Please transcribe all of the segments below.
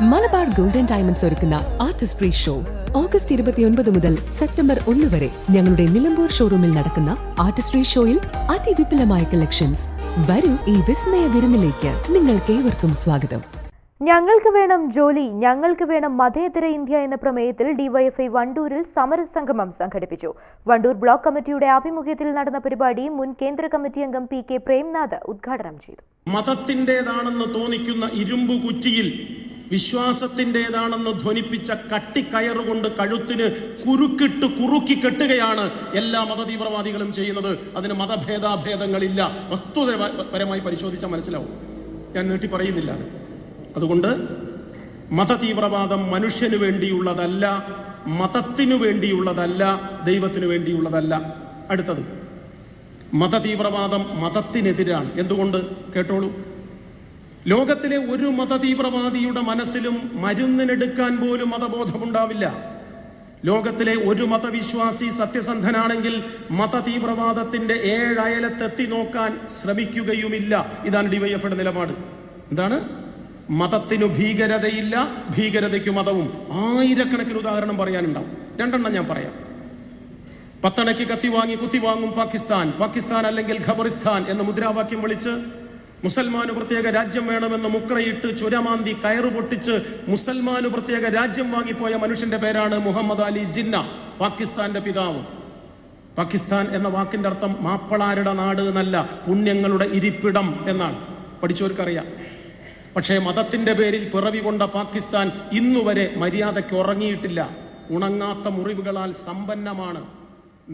Malabar golden diamonds ഒരുക്കുന്ന artist free show. August ഇരുപത്തിയൊൻപത് മുതൽ സെപ്റ്റംബർ ഒന്ന് വരെ ഞങ്ങളുടെ നിലമ്പൂർ ഷോറൂമിൽ നടക്കുന്ന ആർട്ടിസ്റ്റ് ഫ്രീ ഷോയിൽ അതിവിപുലമായ കളക്ഷൻസ്. വരൂ ഈ വിസ്മയ വിരുന്നിലേക്ക്. നിങ്ങൾക്ക് ഏവർക്കും സ്വാഗതം. ഞങ്ങൾക്ക് വേണം ജോലി ഞങ്ങൾക്ക് വേണം മതേതര ഇന്ത്യ എന്ന പ്രമേയത്തിൽ ഡിവൈഎഫ്ഐ വണ്ടൂരിൽ സമരസംഗമം സംഘടിപ്പിച്ചു. വണ്ടൂർ ബ്ലോക്ക് കമ്മിറ്റിയുടെ ആഭിമുഖ്യത്തിൽ നടന്ന പരിപാടി മുൻ കേന്ദ്ര കമ്മിറ്റി അംഗം പി കെ പ്രേംനാഥ് ഉദ്ഘാടനം ചെയ്തു. മതത്തിന്റെതാണെന്ന് തോന്നിക്കുന്ന ഇരുമ്പ് കുറ്റിയിൽ വിശ്വാസത്തിന്റെതാണെന്ന് ധ്വനിപ്പിച്ച കട്ടിക്കയറുകൊണ്ട് കഴുത്തിന് കുരുക്കിട്ട് കുറുക്കി കെട്ടുകയാണ് എല്ലാ മതതീവ്രവാദികളും ചെയ്യുന്നത്. അതിന് മതഭേദാഭേദങ്ങളില്ല. വസ്തുതപരമായി പരിശോധിച്ചാൽ മനസ്സിലാവും. ഞാൻ നീട്ടി പറയുന്നില്ല അത്. അതുകൊണ്ട് മതതീവ്രവാദം മനുഷ്യന് വേണ്ടിയുള്ളതല്ല മതത്തിനു വേണ്ടിയുള്ളതല്ല ദൈവത്തിനു വേണ്ടിയുള്ളതല്ല. അടുത്തത്. മതതീവ്രവാദം മതത്തിനെതിരാണ്. എന്തുകൊണ്ട്? കേട്ടോളൂ. ലോകത്തിലെ ഒരു മതതീവ്രവാദിയുടെ മനസ്സിലും മരുന്നിനെടുക്കാൻ പോലും മതബോധമുണ്ടാവില്ല. ലോകത്തിലെ ഒരു മതവിശ്വാസി സത്യസന്ധനാണെങ്കിൽ മതതീവ്രവാദത്തിന്റെ ഏഴയലത്തെത്തി നോക്കാൻ ശ്രമിക്കുകയുമില്ല. ഇതാണ് ഡിവൈഎഫ്ഐയുടെ നിലപാട്. എന്താണ്? മതത്തിനു ഭീകരതയില്ല ഭീകരതയ്ക്ക് മതവും. ആയിരക്കണക്കിന് ഉദാഹരണം പറയാനുണ്ടാവും. രണ്ടെണ്ണം ഞാൻ പറയാം. പത്തണയ്ക്ക് കത്തി വാങ്ങി കുത്തി വാങ്ങും പാകിസ്ഥാൻ. പാകിസ്ഥാൻ അല്ലെങ്കിൽ ഖബറിസ്ഥാൻ എന്ന മുദ്രാവാക്യം വിളിച്ച് മുസൽമാന് പ്രത്യേക രാജ്യം വേണമെന്ന് മുക്രയിട്ട് ചുരമാന്തി കയറു പൊട്ടിച്ച് മുസൽമാന് പ്രത്യേക രാജ്യം വാങ്ങിപ്പോയ മനുഷ്യന്റെ പേരാണ് മുഹമ്മദ് അലി ജിന്ന പാകിസ്ഥാന്റെ പിതാവ്. പാകിസ്ഥാൻ എന്ന വാക്കിന്റെ അർത്ഥം മാപ്പിളാരുടെ നാട് എന്നല്ല പുണ്യങ്ങളുടെ ഇരിപ്പിടം എന്നാണ്. പഠിച്ചവർക്കറിയാം. പക്ഷേ മതത്തിന്റെ പേരിൽ പിറവി കൊണ്ട പാകിസ്ഥാൻ ഇന്നുവരെ മര്യാദയ്ക്ക് ഉറങ്ങിയിട്ടില്ല. ഉണങ്ങാത്ത മുറിവുകളാൽ സമ്പന്നമാണ്.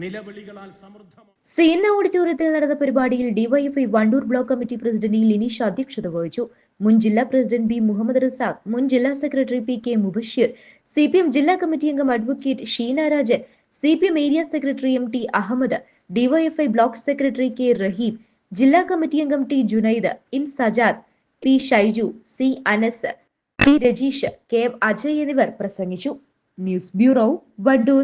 നിലവിളികളാൽ സമൃദ്ധമാണ് സീന ഓഡിറ്റോറിയത്തിൽ നടന്ന പരിപാടിയിൽ DYFI Vandoor block committee president Lineesh അധ്യക്ഷത വഹിച്ചു. മുൻ ജില്ലാ പ്രസിഡന്റ് ബി മുഹമ്മദ് റസാഖ് മുൻ ജില്ലാ secretary P K Mubasheer C P M ജില്ലാ കമ്മിറ്റി അംഗം advocate Sheena Rajan C P M area secretary M T Ahammed DYFI block secretary K Rahim ജില്ലാ committee അംഗം T Junaid M Sajad P Shaiju C Anas P Rajeesh K Ajay എന്നിവർ പ്രസംഗിച്ചു. News bureau Vandoor.